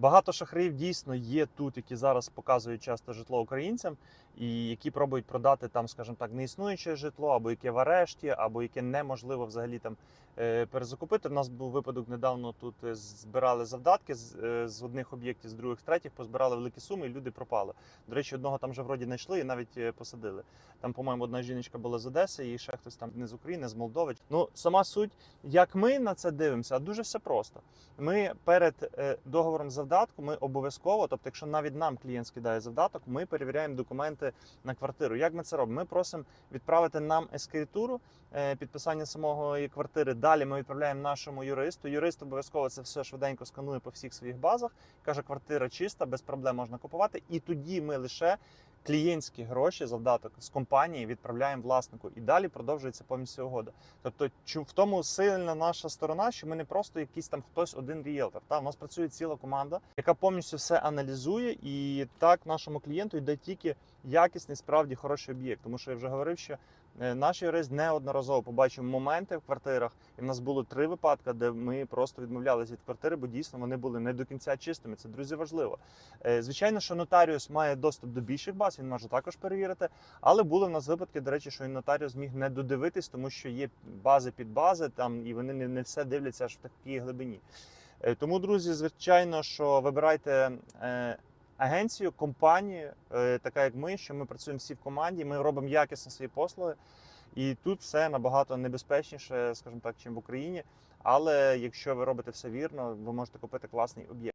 Багато шахраїв дійсно є тут, які зараз показують часто житло українцям, і які пробують продати там, скажімо так, неіснуюче житло, або яке в арешті, або яке неможливо взагалі там е, перезакупити. У нас був випадок недавно. Тут е, збирали завдатки з, е, з одних об'єктів, з других, третіх, позбирали великі суми, і люди пропали. До речі, одного там вже вроді знайшли і навіть посадили. Там, по-моєму, одна жіночка була з Одеси, і ще хтось там не з України, з Молдови. Ну, сама суть, як ми на це дивимося, дуже все просто. Ми перед договором завдатку ми обов'язково, тобто, якщо навіть нам клієнт скидає завдаток, ми перевіряємо документи на квартиру. Як ми це робимо? Ми просимо відправити нам ескритуру, е, підписання самого квартири. Далі ми відправляємо нашому юристу. Юрист обов'язково це все швиденько сканує по всіх своїх базах. каже, квартира чиста, без проблем можна купувати. І тоді ми лише клієнтські гроші, завдаток з компанії відправляємо власнику, і далі продовжується повністю угода. Тобто, в тому сильна наша сторона, що ми не просто якийсь там хтось один ріелтор. Та у нас працює ціла команда, яка повністю все аналізує, і так нашому клієнту йде тільки якісний, справді хороший об'єкт. Тому що я вже говорив, що наш юрист неодноразово побачив моменти в квартирах, і в нас було три випадки, де ми просто відмовлялися від квартири, бо дійсно вони були не до кінця чистими. Це друзі важливо. Е, Звичайно, що нотаріус має доступ до більших баз, він може також перевірити. Але були в нас випадки, до речі, що і нотаріус міг не додивитись, тому що є бази під бази, там і вони не, не все дивляться аж в такій глибині. Е, Тому, друзі, звичайно, що вибирайте. Агенцію, компанію, е, така як ми, що ми працюємо всі в команді, ми робимо якісно свої послуги, і тут все набагато небезпечніше, скажімо так, чим в Україні. Але якщо ви робите все вірно, ви можете купити класний об'єкт.